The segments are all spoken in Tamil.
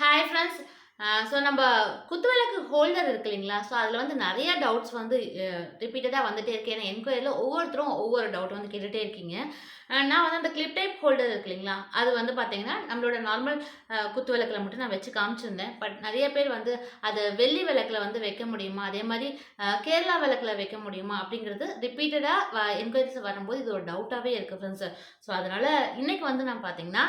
ஹாய் ஃப்ரெண்ட்ஸ் ஸோ நம்ம குத்துவிளக்கு ஹோல்டர் இருக்கு இல்லைங்களா? ஸோ அதில் வந்து நிறைய டவுட்ஸ் வந்து ரிப்பீட்டடாக வந்துகிட்டே இருக்கு. ஏன்னா என்கொயரியில் ஒவ்வொருத்தரும் ஒவ்வொரு டவுட் வந்து கேட்டுகிட்டே இருக்கீங்க. நான் வந்து அந்த கிளிப் டைப் ஹோல்டர் இருக்கு இல்லைங்களா? அது வந்து பார்த்தீங்கன்னா நம்மளோட நார்மல் குத்து விளக்கில் மட்டும் நான் வச்சு காமிச்சிருந்தேன். பட் நிறைய பேர் வந்து அது வெள்ளி விளக்கில் வந்து வைக்க முடியுமா? அதே மாதிரி கேரளா விளக்கில் வைக்க முடியுமா? அப்படிங்கிறது ரிப்பீட்டடாக என்கொயரிஸ் வரும்போது இது ஒரு டவுட்டாகவே இருக்குது ஃப்ரெண்ட்ஸ் ஸோ அதனால் இன்றைக்கி வந்து நான் பார்த்தீங்கன்னா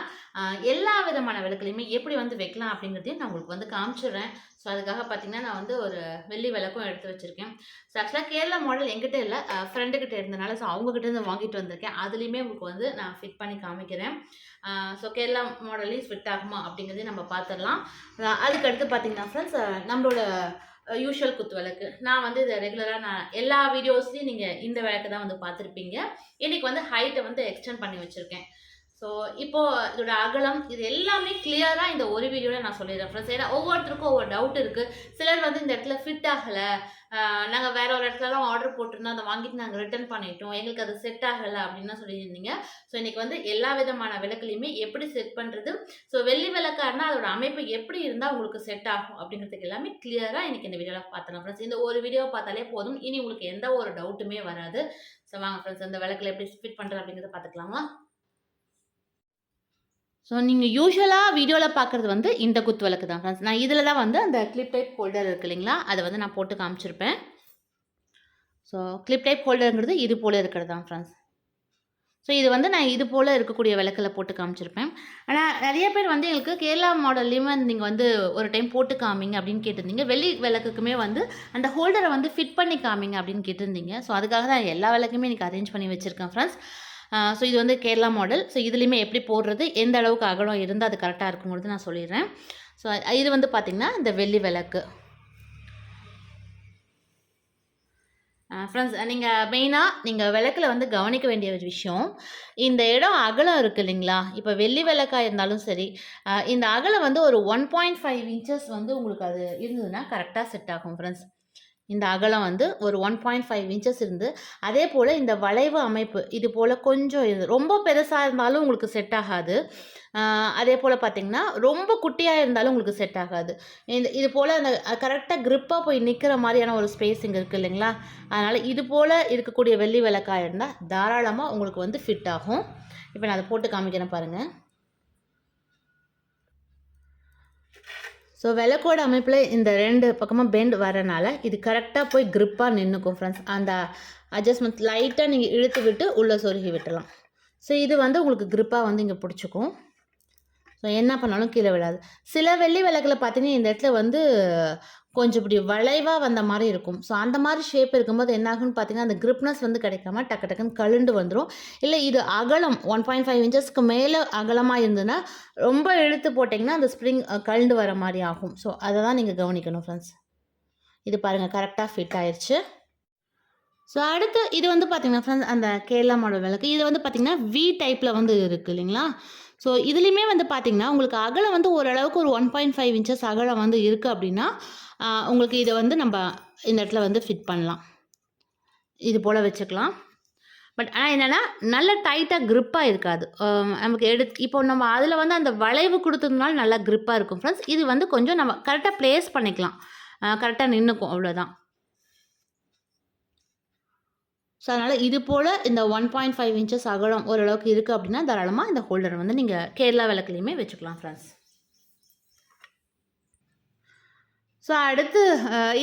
எல்லா விதமான விளக்குலையுமே எப்படி வந்து வைக்கலாம் அப்படிங்கிறதையும் நான் உங்களுக்கு வந்து காமிச்சிடுறேன். ஸோ அதுக்காக பார்த்தீங்கன்னா நான் வந்து ஒரு வெள்ளி விளக்கும் எடுத்து வச்சுருக்கேன். ஸோ ஆக்சுவலாக கேரளா மாடல் எங்கிட்ட இல்லை. ஃப்ரெண்டுக்கிட்ட இருந்தனால ஸோ அவங்ககிட்ட இருந்து வாங்கிட்டு வந்திருக்கேன். அதுலேயுமே உங்களுக்கு வந்து நான் ஃபிட் பண்ணி காமிக்கிறேன். ஸோ கேரளா மாடல்லையும் ஃபிட் ஆகுமா அப்படிங்கிறதையும் நம்ம பார்த்துடலாம் அதுக்கடுத்து பார்த்தீங்கன்னா ஃப்ரெண்ட்ஸ் நம்மளோட யூஷுவல் குத்து விளக்கு. நான் வந்து இதை ரெகுலராக நான் எல்லா வீடியோஸ்லையும் நீங்கள் இந்த விளக்கு தான் வந்து பார்த்துருப்பீங்க இன்றைக்கி வந்து ஹைட்டை வந்து எக்ஸ்டெண்ட் பண்ணி வச்சுருக்கேன். ஸோ இப்போ இதோட அகலம் இது எல்லாமே கிளியராக இந்த ஒரு வீடியோவில் நான் சொல்லிடுறேன் ஃப்ரெண்ட்ஸ் ஏன்னா ஒவ்வொருத்தருக்கும் ஒவ்வொரு டவுட் இருக்குது சிலர் வந்து இந்த இடத்துல ஃபிட் ஆகலை. நாங்கள் வேற ஒரு இடத்துலலாம் ஆர்டர் போட்டிருந்தோம் அதை வாங்கிட்டு நாங்கள் ரிட்டர்ன் பண்ணிட்டோம். எங்களுக்கு அது செட் ஆகலை அப்படின்னு சொல்லியிருந்தீங்க. ஸோ இன்னைக்கு வந்து எல்லா விதமான விளக்குலையுமே எப்படி செட் பண்ணுறது ஸோ வெள்ளி விளக்காருனா அதோட அமைப்பு எப்படி இருந்தால் உங்களுக்கு செட் ஆகும் அப்படிங்கிறதுக்கு எல்லாமே கிளியராக இன்னைக்கு இந்த வீடியோவில் பார்த்தலாம் ஃப்ரெண்ட்ஸ் இந்த ஒரு வீடியோ பார்த்தாலே போதும். இனி உங்களுக்கு எந்த ஒரு டவுட்டுமே வராது. ஸோ வாங்க ஃப்ரெண்ட்ஸ் இந்த விளக்கில் எப்படி ஃபிட் பண்ணுறது அப்படிங்கிறத பார்த்துக்கலாமா? ஸோ நீங்கள் யூஸ்வலாக வீடியோவில் பார்க்குறது வந்து இந்த குத்து விளக்கு தான் ஃப்ரெண்ட்ஸ் நான் இதில் தான் வந்து அந்த கிளிப் டைப் ஹோல்டர் இருக்கு இல்லைங்களா? அதை வந்து நான் போட்டு காமிச்சிருப்பேன். ஸோ கிளிப் டைப் ஹோல்டருங்கிறது இது போல் இருக்கிறது தான் ஃப்ரெண்ட்ஸ் ஸோ இது வந்து நான் இது போல் இருக்கக்கூடிய விளக்கில் போட்டு காமிச்சிருப்பேன். ஆனால் நிறைய பேர் வந்து எங்களுக்கு கேரளா மாடல்லையுமே நீங்கள் வந்து ஒரு டைம் போட்டு காமிங்க அப்படின்னு கேட்டிருந்தீங்க. வெள்ளி விளக்குக்குமே வந்து அந்த ஹோல்டரை வந்து ஃபிட் பண்ணி காமிங்க அப்படின்னு கேட்டிருந்தீங்க. ஸோ அதுக்காக தான் எல்லா விளக்குமே எனக்கு அரேஞ்ச் பண்ணி வச்சுருக்கேன் ஃப்ரெண்ட்ஸ் ஸோ இது வந்து கேரளா மாடல் ஸோ இதுலேயுமே எப்படி போடுறது எந்த அளவுக்கு அகலம் இருந்தால் அது கரெக்டாக இருக்குங்கிறது நான் சொல்லிடுறேன். ஸோ இது வந்து பார்த்திங்கன்னா இந்த வெள்ளி விளக்கு. ஃப்ரெண்ட்ஸ் நீங்கள் மெயினாக நீங்கள் விளக்கில் வந்து கவனிக்க வேண்டிய ஒரு விஷயம் இந்த இடம் அகலம் இருக்குது இல்லைங்களா? இப்போ வெள்ளி விளக்காக இருந்தாலும் சரி இந்த அகலம் வந்து ஒரு ஒன் பாயிண்ட் ஃபைவ் இன்ச்சஸ் வந்து உங்களுக்கு அது இருந்ததுன்னா கரெக்டாக செட் ஆகும் ஃப்ரெண்ட்ஸ் இந்த அகலம் வந்து ஒரு ஒன் பாயிண்ட் ஃபைவ் இன்ச்சஸ் இருந்து அதே போல் இந்த வளைவு அமைப்பு இது போல் கொஞ்சம் இருந்து ரொம்ப பெருசாக இருந்தாலும் உங்களுக்கு செட் ஆகாது. அதே போல் பார்த்தீங்கன்னா ரொம்ப குட்டியாக இருந்தாலும் உங்களுக்கு செட் ஆகாது. இந்த இது போல் அந்த கரெக்டாக க்ரிப்பாக போய் நிற்கிற மாதிரியான ஒரு ஸ்பேஸ் இங்கே இருக்குது இல்லைங்களா? அதனால் இது போல் இருக்கக்கூடிய வெள்ளி விளக்காக இருந்தால் தாராளமாக உங்களுக்கு வந்து ஃபிட் ஆகும். இப்போ நான் அதை போட்டு காமிக்கிறேன் பாருங்கள் ஸோ விளக்கோட அமைப்பில் இந்த ரெண்டு பக்கமாக பெண்ட் வரனால இது கரெக்டாக போய் க்ரிப்பாக நின்றுக்கும் ஃப்ரெண்ட்ஸ் அந்த அட்ஜஸ்ட்மெண்ட் லைட்டாக நீங்கள் இழுத்து விட்டு உள்ளே சொருகி விட்டுலாம் ஸோ இது வந்து உங்களுக்கு க்ரிப்பாக வந்து இங்கே பிடிச்சிக்கும். ஸோ என்ன பண்ணாலும் கீழே விழாது. சில வெள்ளி விளக்கில் பார்த்தீங்கன்னா இந்த இடத்துல வந்து கொஞ்சம் இப்படி வளைவாக வந்த மாதிரி இருக்கும். ஸோ அந்த மாதிரி ஷேப் இருக்கும்போது என்ன ஆகும்னு பார்த்தீங்கன்னா அந்த கிரிப்னஸ் வந்து கிடைக்காம டக்கு டக்குன்னு கழுண்டு வந்துடும் இல்லை இது அகலம் ஒன் பாயிண்ட் ஃபைவ் இன்ச்சஸ்க்கு மேலே அகலமாக இருந்ததுன்னா ரொம்ப இழுத்து போட்டிங்கன்னா அந்த ஸ்ப்ரிங் கழுண்டு வர மாதிரி ஆகும். ஸோ அதை தான் நீங்கள் கவனிக்கணும் ஃப்ரெண்ட்ஸ் இது பாருங்கள் கரெக்டாக ஃபிட் ஆயிடுச்சு ஸோ அடுத்து இது வந்து பார்த்தீங்கன்னா ஃப்ரெண்ட்ஸ் அந்த கேரளா மாடல் விளக்கு. இது வந்து பார்த்தீங்கன்னா வி டைப்பில் வந்து இருக்குது இல்லைங்களா? ஸோ இதுலேயுமே வந்து பார்த்திங்கன்னா உங்களுக்கு அகலம் வந்து ஓரளவுக்கு ஒரு ஒன் பாயிண்ட் ஃபைவ் இன்ச்சஸ் அகலம் வந்து இருக்குது அப்படின்னா உங்களுக்கு இதை வந்து நம்ம இந்த இடத்துல வந்து ஃபிட் பண்ணலாம். இது போல் வச்சுக்கலாம். பட் ஆனால் என்னென்னா நல்ல டைட்டாக க்ரிப்பாக இருக்காது. நமக்கு எடுத்து இப்போ நம்ம அதில் வந்து அந்த வளைவு கொடுத்ததுனால நல்லா க்ரிப்பாக இருக்கும். ஃப்ரெண்ட்ஸ் இது வந்து கொஞ்சம் நம்ம கரெக்டாக ப்ளேஸ் பண்ணிக்கலாம். கரெக்டாக நின்றுக்கும் அவ்வளோதான் ஸோ அதனால் இது போல் இந்த ஒன் பாயிண்ட் ஃபைவ் இன்ச்சஸ் அகலம் ஓரளவுக்கு இருக்குது அப்படின்னா தாராளமாக இந்த ஹோல்டர் வந்து நீங்கள் கேரளா விளக்குலையுமே வச்சுக்கலாம் ஃப்ரெண்ட்ஸ் ஸோ அடுத்து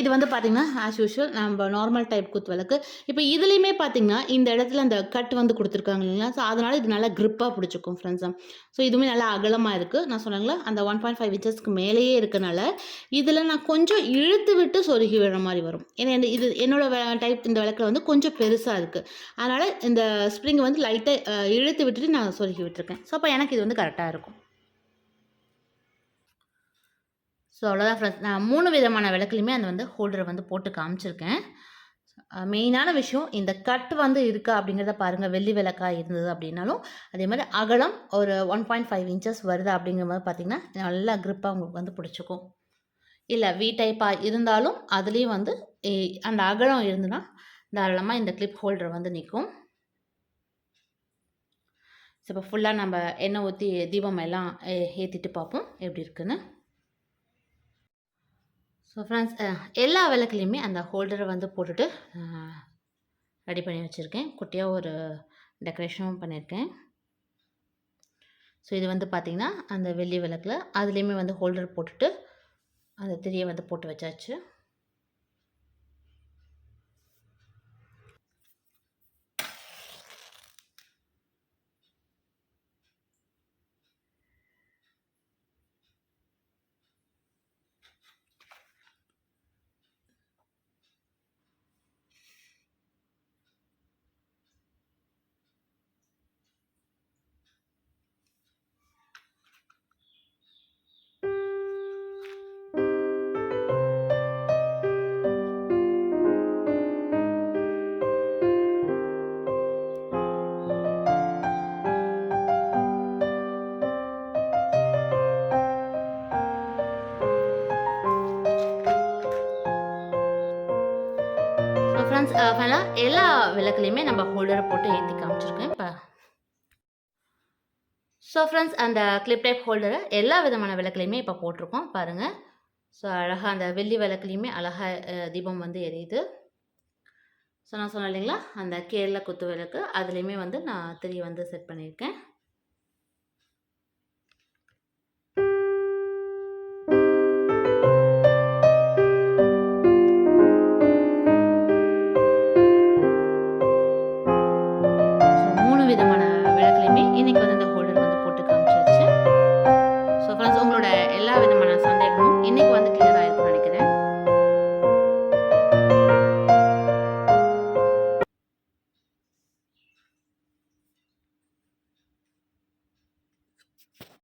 இது வந்து பார்த்திங்கன்னா ஆஸ் யூஷுவல் நம்ம நார்மல் டைப் குத்து விளக்கு. இப்போ இதுலேயுமே பார்த்திங்கன்னா இந்த இடத்துல அந்த கட் வந்து கொடுத்துருக்காங்க இல்லைங்களா? ஸோ அதனால் இது நல்லா க்ரிப்பாக பிடிச்சிக்கும் ஃப்ரெண்ட்ஸாக ஸோ இதுவுமே நல்லா அகலமாக இருக்குது நான் சொன்னாங்களா அந்த ஒன் பாயிண்ட் ஃபைவ் இன்ச்சஸ்க்கு மேலேயே இருக்கனால இதில் நான் கொஞ்சம் இழுத்து விட்டு சொருகி விடுற மாதிரி வரும். ஏன்னா இந்த இது என்னோடய டைப் இந்த விளக்கில் வந்து கொஞ்சம் பெருசாக இருக்குது அதனால் இந்த ஸ்ப்ரிங் வந்து லைட்டாக இழுத்து விட்டுட்டு நான் சொருகி விட்டுருக்கேன். ஸோ அப்போ எனக்கு இது வந்து கரெக்டாக இருக்கும். ஸோ அவ்வளோதான் ஃப்ரெண்ட்ஸ் நான் மூணு விதமான விளக்குலையுமே அந்த வந்து ஹோல்டரை வந்து போட்டு காமிச்சிருக்கேன். மெயினான விஷயம் இந்த கட் வந்து இருக்கா அப்படிங்கிறத பாருங்கள் வெள்ளி விளக்காக இருந்தது அப்படின்னாலும் அதே மாதிரி அகலம் ஒரு ஒன் பாயிண்ட் ஃபைவ் இன்ச்சஸ் வருது அப்படிங்கிற மாதிரி பார்த்தீங்கன்னா நல்லா க்ரிப்பாக உங்களுக்கு வந்து பிடிச்சிக்கும் இல்லை வி டைப்பாக இருந்தாலும் அதுலேயும் வந்து ஏ- அந்த அகலம் இருந்துன்னா தாராளமாக இந்த கிளிப் ஹோல்டர் வந்து நிற்கும் ஸோ இப்போ ஃபுல்லாக நம்ம எண்ணெய் ஊற்றி தீபம் எல்லாம் ஏற்றிட்டு பார்ப்போம். எப்படி இருக்குன்னு. ஸோ ஃப்ரெண்ட்ஸ் எல்லா விளக்குலேயுமே அந்த ஹோல்டரை வந்து போட்டுட்டு ரெடி பண்ணி வச்சுருக்கேன். குட்டியாக ஒரு டெக்கரேஷனும் பண்ணியிருக்கேன் ஸோ இது வந்து பார்த்திங்கன்னா அந்த வெள்ளி விளக்கில் அதுலேயுமே வந்து ஹோல்டர் போட்டுட்டு அந்த திரியை வந்து போட்டு வச்சாச்சு. ஃப்ரெண்ட்ஸ் ஃபைனலாக uh, எல்லா விளக்குலையுமே நம்ம ஹோல்டரை போட்டு ஏற்றி காமிச்சிருக்கேன். இப்போ ஸோ ஃப்ரெண்ட்ஸ் அந்த கிளிப் டைப் ஹோல்டரை எல்லா விதமான விளக்குலையுமே இப்போ போட்டிருக்கோம். பாருங்கள் ஸோ அழகாக அந்த வெள்ளி விளக்குலையுமே அழகாக தீபம் வந்து எரியுது. ஸோ நான் சொன்னேன் இல்லைங்களா? அந்த கேரள குத்து விளக்கு அதுலேயுமே வந்து நான் திரி வந்து செட் பண்ணியிருக்கேன்.